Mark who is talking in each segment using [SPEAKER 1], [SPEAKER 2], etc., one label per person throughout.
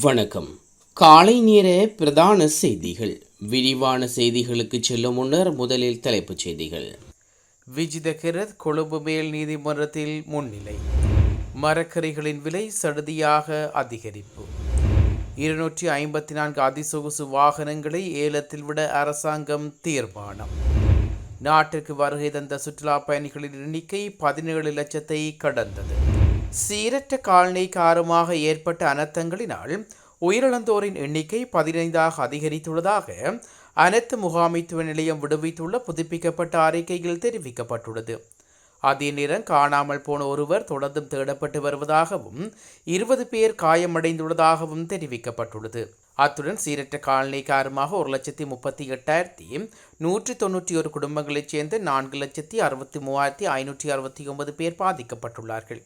[SPEAKER 1] வணக்கம். காலை நேர பிரதான செய்திகள். விரிவான செய்திகளுக்கு செல்லும் முன்னர் முதலில் தலைப்புச் செய்திகள்.
[SPEAKER 2] விஜித கிரத் கொழும்பு மேல் நீதிமன்றத்தில் முன்னிலை. மரக்கறிகளின் விலை சடுதியாக அதிகரிப்பு. இருநூற்றி ஐம்பத்தி நான்கு அதிசொகுசு வாகனங்களை ஏலத்தில் விட அரசாங்கம் தீர்மானம். நாட்டிற்கு வருகை தந்த சுற்றுலா பயணிகளின் எண்ணிக்கை பதினேழு லட்சத்தை கடந்தது. சீரற்ற காலனி காரணமாக ஏற்பட்ட அனர்த்தங்களினால் உயிரிழந்தோரின் எண்ணிக்கை பதினைந்தாக அதிகரித்துள்ளதாக அனைத்து முகாமைத்துவ நிலையம் விடுவித்துள்ள புதுப்பிக்கப்பட்ட அறிக்கையில் தெரிவிக்கப்பட்டுள்ளது. அதே நேரம் காணாமல் போன ஒருவர் தொடர்ந்தும் தேடப்பட்டு வருவதாகவும் இருபது பேர் காயமடைந்துள்ளதாகவும் தெரிவிக்கப்பட்டுள்ளது. அத்துடன் சீரற்ற காலநிலை காரணமாக ஒரு லட்சத்தி முப்பத்தி எட்டாயிரத்தி நூற்றி தொண்ணூற்றி ஒரு குடும்பங்களைச் சேர்ந்த நான்கு லட்சத்தி அறுபத்தி மூவாயிரத்தி ஐநூற்றி அறுபத்தி ஒன்பது பேர் பாதிக்கப்பட்டுள்ளார்கள்.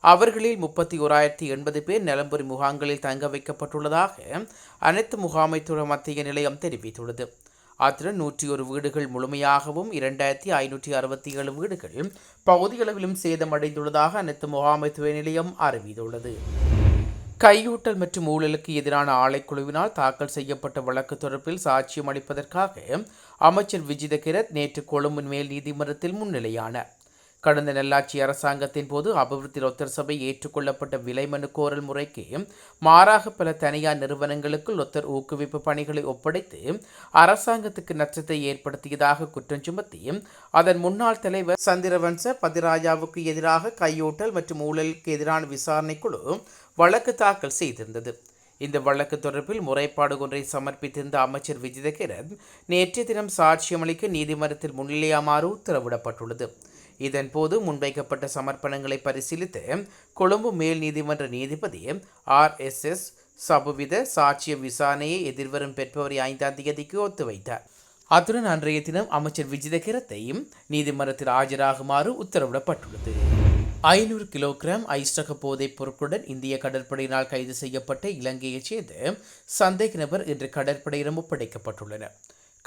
[SPEAKER 2] அவர்களில் முப்பத்தி ஓராயிரத்தி எண்பது பேர் நிலம்புரி முகாம்களில் தங்க வைக்கப்பட்டுள்ளதாக அனைத்து முகாமைத்துவ மத்திய நிலையம் தெரிவித்துள்ளது. அத்துடன் நூற்றி ஒரு வீடுகள் முழுமையாகவும் இரண்டாயிரத்தி ஐநூற்றி அறுபத்தி ஏழு வீடுகள் பகுதியளவிலும் சேதமடைந்துள்ளதாக அனைத்து முகாமைத்துவ நிலையம் அறிவித்துள்ளது. கையூட்டல் மற்றும் ஊழலுக்கு எதிரான ஆலைக்குழுவினால் தாக்கல் செய்யப்பட்ட வழக்கு தொடர்பில் சாட்சியம் அளிப்பதற்காக அமைச்சர் விஜித கிரத் நேற்று கொழும்பு மேல் நீதிமன்றத்தில் முன்னிலையானார். கடந்த நல்லாட்சி அரசாங்கத்தின் போது அபிவிருத்தி லொத்தர் சபை ஏற்றுக்கொள்ளப்பட்ட விலை மனு கோரல் முறைக்கு மாறாக பல தனியார் நிறுவனங்களுக்கு லொத்தர் ஊக்குவிப்பு பணிகளை ஒப்படைத்து அரசாங்கத்துக்கு நஷ்டத்தை ஏற்படுத்தியதாக குற்றம் சுமத்தி அதன் முன்னாள் தலைவர் சந்திரவன்ச பதிராஜாவுக்கு எதிராக கையூட்டல் மற்றும் ஊழலுக்கு எதிரான விசாரணை குழு வழக்கு தாக்கல் செய்திருந்தது. இந்த வழக்கு தொடர்பில் முறைப்பாடு ஒன்றை சமர்ப்பித்திருந்த அமைச்சர் விஜயகிரன் நேற்றைய தினம் சாட்சியமளிக்க நீதிமன்றத்தில் முன்னிலையாமாறு உத்தரவிடப்பட்டுள்ளது. இதன்போது முன்வைக்கப்பட்ட சமர்ப்பணங்களை பரிசீலித்து கொழும்பு மேல் நீதிமன்ற நீதிபதி ஆர் எஸ் எஸ் சபுவித சாட்சிய விசாரணையை எதிர்வரும் பிப்ரவரி ஐந்தாம் தேதிக்கு ஒத்துவைத்தார். அத்துடன் அன்றைய தினம் அமைச்சர் விஜித கிரத்தையும் நீதிமன்றத்தில் ஆஜராகுமாறு உத்தரவிடப்பட்டுள்ளது. ஐநூறு கிலோகிராம் ஐஸ்ரக போதைப் பொருட்களுடன் இந்திய கடற்படையினால் கைது செய்யப்பட்ட இலங்கையைச் சேர்ந்த சந்தேக நபர் இன்று கடற்படையிடம் ஒப்படைக்கப்பட்டுள்ளனர்.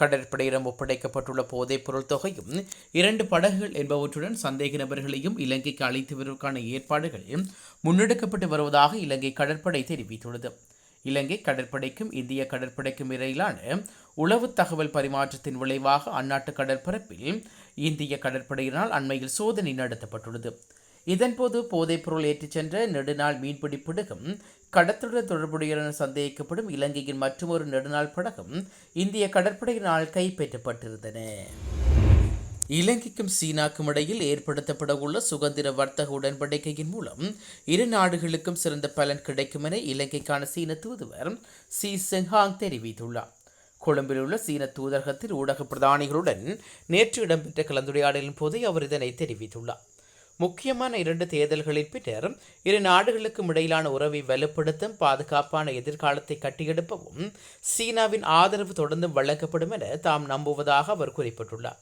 [SPEAKER 2] கடற்படையிடம் ஒப்படைக்கப்பட்டுள்ள போதைப் பொருள் தொகையும் இரண்டு படகுகள் என்பவற்றுடன் சந்தேக நபர்களையும் இலங்கைக்கு அழைத்து வருவதற்கான ஏற்பாடுகள் முன்னெடுக்கப்பட்டு வருவதாக இலங்கை கடற்படை தெரிவித்துள்ளது. இலங்கை கடற்படைக்கும் இந்திய கடற்படைக்கும் இடையிலான உளவு தகவல் பரிமாற்றத்தின் விளைவாக அந்நாட்டு கடற்பரப்பில் இந்திய கடற்படையினால் அண்மையில் சோதனை நடத்தப்பட்டுள்ளது. இதன்போது போதைப்பொருள் ஏற்றிச் சென்ற நெடுநாள் மீன்பிடி படகும் கடத்துடன் தொடர்புடைய சந்தேகிக்கப்படும் இலங்கையின் மற்றொரு நெடுநாள் படகும் இந்திய கடற்படையினால் கைப்பற்றப்பட்டிருந்தன. இலங்கைக்கும் சீனாக்கும் இடையில் ஏற்படுத்தப்பட உள்ள சுதந்திர வர்த்தக உடன்படிக்கையின் மூலம் இரு நாடுகளுக்கும் சிறந்த பலன் கிடைக்கும் என இலங்கைக்கான சீன தூதுவர் சி செங்ஹாங் தெரிவித்துள்ளார். கொழும்பில் உள்ள சீன தூதரகத்தில் ஊடக பிரதானிகளுடன் நேற்று இடம்பெற்ற கலந்துரையாடலின் போதே அவர் இதனை தெரிவித்துள்ளார். முக்கியமான இரண்டு தேர்தல்களின் பின்னர் இரு நாடுகளுக்கும் இடையிலான உறவை வலுப்படுத்தும் பாதுகாப்பான எதிர்காலத்தை கட்டியெடுப்பவும் சீனாவின் ஆதரவு தொடர்ந்து வழங்கப்படும் என தாம் நம்புவதாக அவர் குறிப்பிட்டுள்ளார்.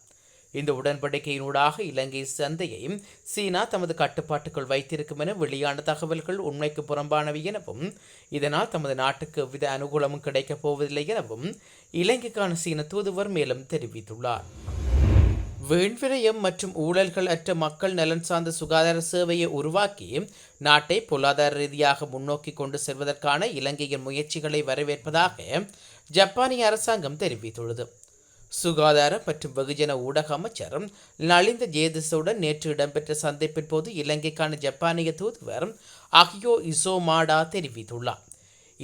[SPEAKER 2] இந்த உடன்படிக்கையினூடாக இலங்கை சந்தையை சீனா தமது கட்டுப்பாட்டுக்குள் வைத்திருக்கும் என வெளியான தகவல்கள் உண்மைக்கு புறம்பானவை எனவும் இதனால் தமது நாட்டுக்கு எவ்வித அனுகூலமும் கிடைக்கப் போவதில்லை எனவும் இலங்கைக்கான சீன தூதுவர் மேலும் தெரிவித்துள்ளார். வீண்விரயம் மற்றும் ஊழல்கள் அற்ற மக்கள் நலன் சார்ந்த சுகாதார சேவையை உருவாக்கி நாட்டை பொருளாதார ரீதியாக முன்னோக்கி கொண்டு செல்வதற்கான இலங்கையின் முயற்சிகளை வரவேற்பதாக ஜப்பானிய அரசாங்கம் தெரிவித்துள்ளது. சுகாதார மற்றும் வெகுஜன ஊடக அமைச்சர் நலிந்த ஜேதிசுடன் நேற்று இடம்பெற்ற சந்திப்பின் போது இலங்கைக்கான ஜப்பானிய தூதுவர் அகியோ இசோமாடா தெரிவித்துள்ளார்.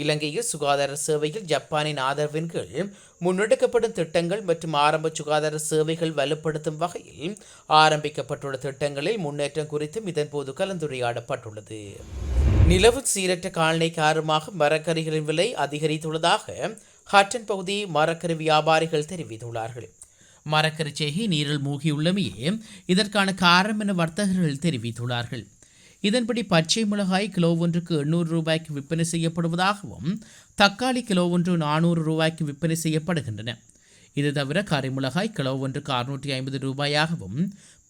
[SPEAKER 2] இலங்கையில் சுகாதார சேவையில் ஜப்பானின் ஆதரவின் கீழ் முன்னெடுக்கப்படும் திட்டங்கள் மற்றும் ஆரம்ப சுகாதார சேவைகள் வலுப்படுத்தும் வகையில் ஆரம்பிக்கப்பட்டுள்ள திட்டங்களில் முன்னேற்றம் குறித்தும் இதன்போது கலந்துரையாடப்பட்டுள்ளது. நிலவு சீரற்ற காலநிலை காரணமாக மரக்கறிகளின் விலை அதிகரித்துள்ளதாக ஹட்டன் பகுதி மரக்கறி வியாபாரிகள் தெரிவித்துள்ளார்கள். மரக்கறி செய்கை நீரில் மூழ்கியுள்ளமையே இதற்கான காரணம் என வர்த்தகர்கள் தெரிவித்துள்ளார்கள். இதன்படி பச்சை மிளகாய் கிலோ ஒன்றுக்கு எண்ணூறு ரூபாய்க்கு விற்பனை செய்யப்படுவதாகவும் தக்காளி கிலோ ஒன்று நானூறு ரூபாய்க்கு விற்பனை செய்யப்படுகின்றன. இது தவிர கரிமிளகாய் கிலோ ஒன்றுக்கு அறுநூற்றி ஐம்பது ரூபாயாகவும்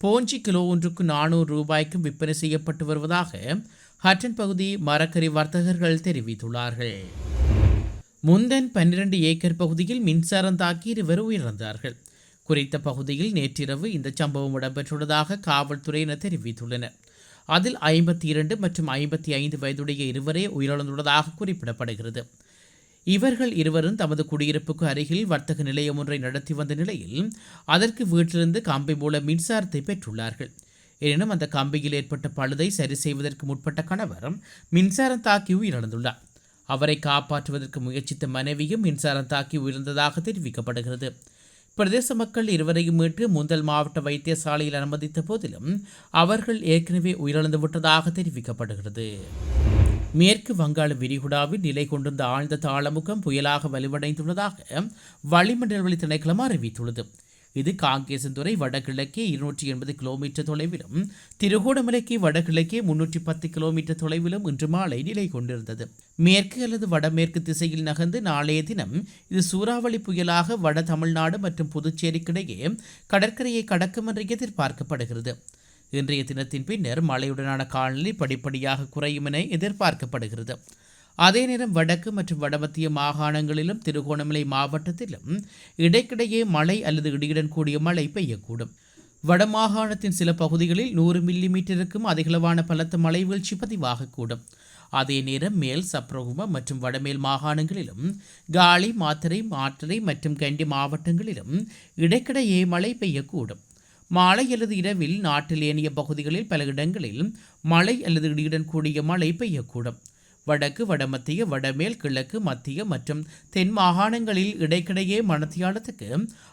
[SPEAKER 2] போஞ்சி கிலோ ஒன்றுக்கு நானூறு ரூபாய்க்கும் விற்பனை செய்யப்பட்டு வருவதாக ஹட்டன் பகுதி மரக்கறி வர்த்தகர்கள் தெரிவித்துள்ளார்கள். முந்தன் பன்னிரண்டு ஏக்கர் பகுதியில் மின்சாரம் தாக்கி இருவர் உயிரிழந்தார்கள். குறித்த பகுதியில் நேற்றிரவு இந்த சம்பவம் இடம்பெற்றுள்ளதாக காவல்துறையினர் தெரிவித்துள்ளனர். அதில் ஐம்பத்தி இரண்டு மற்றும் ஐம்பத்தி ஐந்து வயதுடைய இருவரே உயிரிழந்துள்ளதாக குறிப்பிடப்படுகிறது. இவர்கள் இருவரும் தமது குடியிருப்புக்கு அருகில் வர்த்தக நிலையம் ஒன்றை நடத்தி வந்த நிலையில் அதற்கு வீட்டிலிருந்து கம்பி மூலம் மின்சாரத்தை பெற்றுள்ளார்கள். எனினும் அந்த கம்பியில் ஏற்பட்ட பழுதை சரி செய்வதற்கு முற்பட்ட கணவர் மின்சாரம் தாக்கி உயிரிழந்துள்ளார். அவரை காப்பாற்றுவதற்கு முயற்சித்த மனைவியும் மின்சாரம் தாக்கி உயிர்ந்ததாக தெரிவிக்கப்படுகிறது. பிரதேச மக்கள் இருவரையும் மீட்டு முந்தல் மாவட்ட வைத்தியசாலையில் அனுமதித்த போதிலும் அவர்கள் ஏற்கனவே உயிரிழந்துவிட்டதாக தெரிவிக்கப்படுகிறது. மேற்கு வங்காள விரிகுடாவில் நிலை கொண்டிருந்த ஆழ்ந்த தாளமுகம் புயலாக வலுவடைந்துள்ளதாக வளிமண்டல திணைக்களம் அறிவித்துள்ளது. இது காங்கேசன்துறை வடகிழக்கே இருநூற்றி எண்பது கிலோமீட்டர் தொலைவிலும் திருகோணமலைக்கு வடகிழக்கே முன்னூற்றி பத்து கிலோமீட்டர் தொலைவிலும் இன்று மாலை நிலை கொண்டிருந்தது. மேற்கு அல்லது வடமேற்கு திசையில் நகர்ந்து நாளைய தினம் இது சூறாவளி புயலாக வட தமிழ்நாடு மற்றும் புதுச்சேரிக்கிடையே கடற்கரையை கடக்கும் என்று எதிர்பார்க்கப்படுகிறது. இன்றைய தினத்தின் பின்னர் மழையுடனான காலநிலை படிப்படியாக குறையும் என எதிர்பார்க்கப்படுகிறது. அதே நேரம் வடக்கு மற்றும் வடமத்திய மாகாணங்களிலும் திருகோணமலை மாவட்டத்திலும் இடைக்கிடையே மழை அல்லது இடியுடன் கூடிய மழை பெய்யக்கூடும். வடமாகாணத்தின் சில பகுதிகளில் நூறு மில்லி மீட்டருக்கும் அதிகளவான பலத்த மழை வீழ்ச்சி பதிவாகக்கூடும். அதே நேரம் மேல் சப்ரகும மற்றும் வடமேல் மாகாணங்களிலும் காலி மாத்தரை மாற்றரை மற்றும் கண்டி மாவட்டங்களிலும் இடைக்கிடையே மழை பெய்யக்கூடும். மாலை அல்லது இரவில் நாட்டில் ஏனைய பகுதிகளில் பல இடங்களில் மழை அல்லது இடியுடன் கூடிய மழை பெய்யக்கூடும். வடக்கு வடமத்திய வடமேல் கிழக்கு மத்திய மற்றும் தென் மாகாணங்களில் இடைக்கிடையே மணத்தியாலத்துக்கு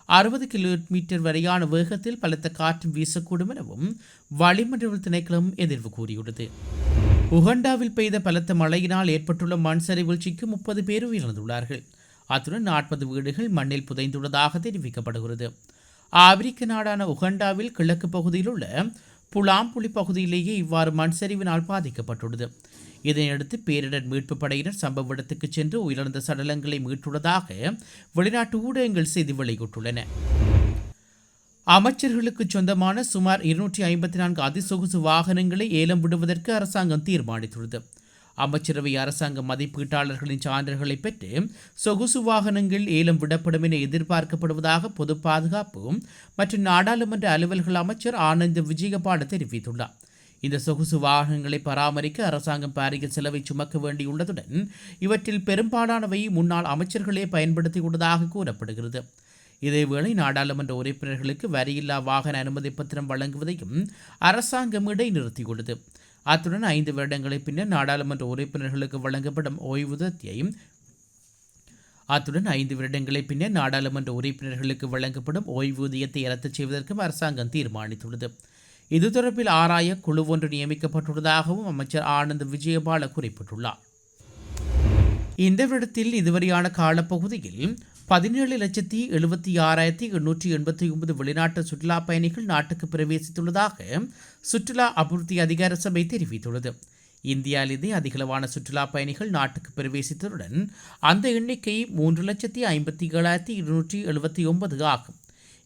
[SPEAKER 2] அறுபது கிலோமீட்டர் வரையான வேகத்தில் பலத்த காற்று வீசக்கூடும் எனவும் வளிமண்டல திணைக்களம் எதிர்வு கூறியுள்ளது. உகண்டாவில் பெய்த பலத்த மழையினால் ஏற்பட்டுள்ள மண் சரிவு முப்பது பேர் உயிரிழந்துள்ளார்கள். அத்துடன் நாற்பது வீடுகள் மண்ணில் புதைந்துள்ளதாக தெரிவிக்கப்படுகிறது. ஆப்பிரிக்க நாடான உகண்டாவில் கிழக்கு பகுதியில் உள்ள புலாம்புலி பகுதியிலேயே இவ்வாறு மண் சரிவினால் பாதிக்கப்பட்டுள்ளது. இதனையடுத்து பேரிடர் மீட்பு படையினர் சம்பவ இடத்துக்கு சென்று உயிரிழந்த சடலங்களை மீட்டுள்ளதாக வெளிநாட்டு ஊடகங்கள் செய்தி வெளியிட்டுள்ளன. அமைச்சர்களுக்கு சொந்தமான சுமார் இருநூற்றி ஐம்பத்தி நான்கு அதிசொகுசு வாகனங்களை ஏலம் விடுவதற்கு அரசாங்கம் தீர்மானித்துள்ளது. அமைச்சரவை அரசாங்க மதிப்பீட்டாளர்களின் சான்றுகளை பெற்று சொகுசு வாகனங்கள் ஏலம் விடப்படும் என எதிர்பார்க்கப்படுவதாக பொது பாதுகாப்பு மற்றும் நாடாளுமன்ற அலுவல்கள் அமைச்சர் ஆனந்த் விஜயபாட தெரிவித்துள்ளார். இந்த சொகுசு வாகனங்களை பராமரிக்க அரசாங்கம் பாரிய செலவை சுமக்க வேண்டியுள்ளதுடன் இவற்றில் பெரும்பாலானவை முன்னாள் அமைச்சர்களே பயன்படுத்தியுள்ளதாக கூறப்படுகிறது. இதேவேளை நாடாளுமன்ற உறுப்பினர்களுக்கு வரியில்லா வாகன அனுமதி பத்திரம் வழங்குவதையும் அரசாங்கம் இடைநிறுத்தியுள்ளது. அத்துடன் ஐந்து வருடங்களை பின்னர் நாடாளுமன்ற உறுப்பினர்களுக்கு வழங்கப்படும் ஓய்வூதியத்தையும் அத்துடன் ஐந்து வருடங்களை பின்னர் நாடாளுமன்ற உறுப்பினர்களுக்கு வழங்கப்படும் ஓய்வூதியத்தை ரத்து செய்வதற்கும் அரசாங்கம் தீர்மானித்துள்ளது. இது தொடர்பில் ஆராய குழு ஒன்று நியமிக்கப்பட்டுள்ளதாகவும் அமைச்சர் ஆனந்த் விஜயபால குறிப்பிட்டுள்ளார். இந்த விடத்தில் இதுவரையான காலப்பகுதியில் பதினேழு லட்சத்தி எழுபத்தி ஆறாயிரத்தி எண்ணூற்றி எண்பத்தி ஒன்பது வெளிநாட்டு சுற்றுலா பயணிகள் நாட்டுக்கு பிரவேசித்துள்ளதாக சுற்றுலா அபிவிருத்தி அதிகார சபை தெரிவித்துள்ளது. இந்தியாவிலேயே அதிகளவான சுற்றுலா பயணிகள் நாட்டுக்கு பிரவேசித்ததுடன் அந்த எண்ணிக்கை மூன்று லட்சத்தி ஐம்பத்தி ஏழாயிரத்தி இருநூற்றி எழுபத்தி ஒன்பது ஆகும்.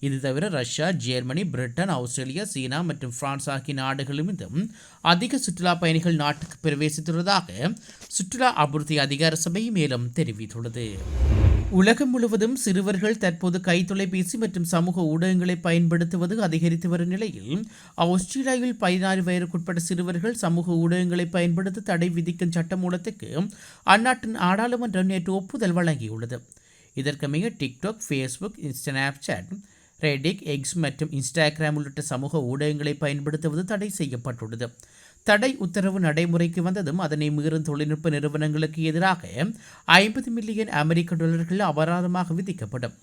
[SPEAKER 2] இது தவிர Russia Germany Britain Australia China மற்றும் பிரான்ஸ் ஆகிய நாடுகளிலிருந்தும் அதிக சுற்றுலா பயணிகள் நாட்டுக்கு பிரவேசித்துள்ளதாக சுற்றுலா அபிவிருத்தி அதிகார சபை மேலும் தெரிவித்துள்ளது. உலகம் முழுவதும் சிறுவர்கள் தற்போது கைத்தொலைபேசி மற்றும் சமூக ஊடகங்களை பயன்படுத்துவது அதிகரித்து வரும் நிலையில் ஆஸ்திரேலியாவில் பதினாறு வயதுக்குட்பட்ட சிறுவர்கள் சமூக ஊடகங்களை பயன்படுத்த தடை விதிக்கும் சட்டமூலத்துக்கு அந்நாட்டின் நாடாளுமன்றம் நேற்று ஒப்புதல் வழங்கியுள்ளது. இதற்கமைய TikTok Facebook Snapchat Reddit X மற்றும் இன்ஸ்டாகிராம் உள்ளிட்ட சமூக ஊடகங்களை பயன்படுத்துவது தடை செய்யப்பட்டுள்ளது. தடை உத்தரவு நடைமுறைக்கு வந்ததும் அதனை மீறும் தொழில்நுட்ப நிறுவனங்களுக்கு எதிராக ஐம்பது மில்லியன் அமெரிக்க டாலர்கள் அபராதமாக விதிக்கப்படும்.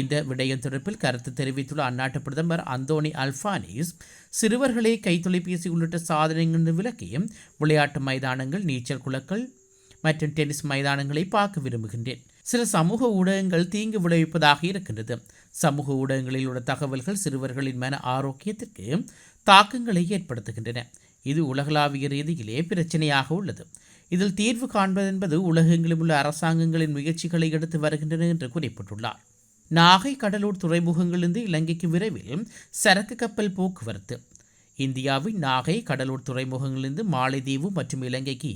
[SPEAKER 2] இந்த விடயம் தொடர்பில் கருத்து தெரிவித்துள்ள அந்நாட்டு பிரதமர் அந்தோனி அல்பானிஸ் சிறுவர்களை கைத்தொலைபேசி உள்ளிட்ட சாதனைகள் விலக்கியும் விளையாட்டு மைதானங்கள் நீச்சல் குளங்கள் மற்றும் டென்னிஸ் மைதானங்களை பார்க்க விரும்புகின்றேன். சில சமூக ஊடகங்கள் தீங்கு விளைவிப்பதாக இருக்கின்றது. சமூக ஊடகங்களில் உள்ள தகவல்கள் சிறுவர்களின் மன ஆரோக்கியத்திற்கு தாக்கங்களை ஏற்படுத்துகின்றன. இது உலகளாவிய ரீதியிலே பிரச்சனையாக உள்ளது. இதில் தீர்வு காண்பதென்பது உலகெங்கிலும் உள்ள அரசாங்கங்களின் முயற்சிகளை எடுத்து வருகின்றன என்று குறிப்பிட்டுள்ளார். நாகை கடலூர் துறைமுகங்களிலிருந்து இலங்கைக்கு விரைவில் சரக்கு கப்பல் போக்குவரத்து. இந்தியாவின் நாகை கடலூர் துறைமுகங்களிலிருந்து மாலைதீவு மற்றும் இலங்கைக்கு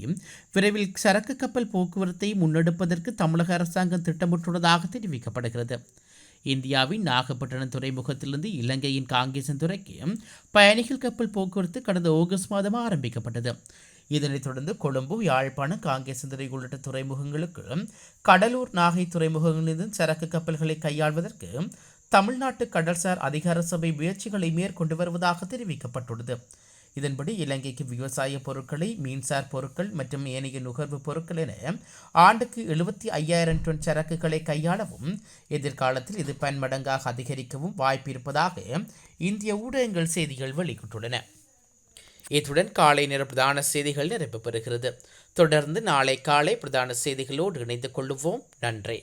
[SPEAKER 2] விரைவில் சரக்கு கப்பல் போக்குவரத்தை முன்னெடுப்பதற்கு தமிழக அரசாங்கம் திட்டமிட்டுள்ளதாக தெரிவிக்கப்படுகிறது.
[SPEAKER 3] இந்தியாவின் நாகப்பட்டினம் துறைமுகத்திலிருந்து இலங்கையின் காங்கேசன் துறைக்கு பயணிகள் கப்பல் போக்குவரத்து கடந்த ஆகஸ்ட் மாதம் ஆரம்பிக்கப்பட்டது. இதனைத் தொடர்ந்து கொழும்பு யாழ்ப்பாணம் காங்கேசந்துறை உள்ளிட்ட துறைமுகங்களுக்கு கடலூர் நாகை துறைமுகங்களிலிருந்து சரக்கு கப்பல்களை கையாள்வதற்கு தமிழ்நாட்டு கடல்சார் அதிகார சபை முயற்சிகளை மேற்கொண்டு வருவதாக தெரிவிக்கப்பட்டுள்ளது. இதன்படி இலங்கைக்கு விவசாய பொருட்களை மீன்சார் பொருட்கள் மற்றும் ஏனைய நுகர்வு பொருட்கள் என ஆண்டுக்கு எழுபத்தி ஐயாயிரம் டன் சரக்குகளை கையாளவும் எதிர்காலத்தில் இது பன்மடங்காக அதிகரிக்கவும் வாய்ப்பு இருப்பதாக இந்திய ஊடகங்கள் செய்திகள் வெளியிட்டுள்ளன. இத்துடன் காலை நேர பிரதான செய்திகள் நிறைவு பெறுகிறது தொடர்ந்து நாளை காலை பிரதான செய்திகளோடு இணைந்து கொள்ளுவோம் நன்றி.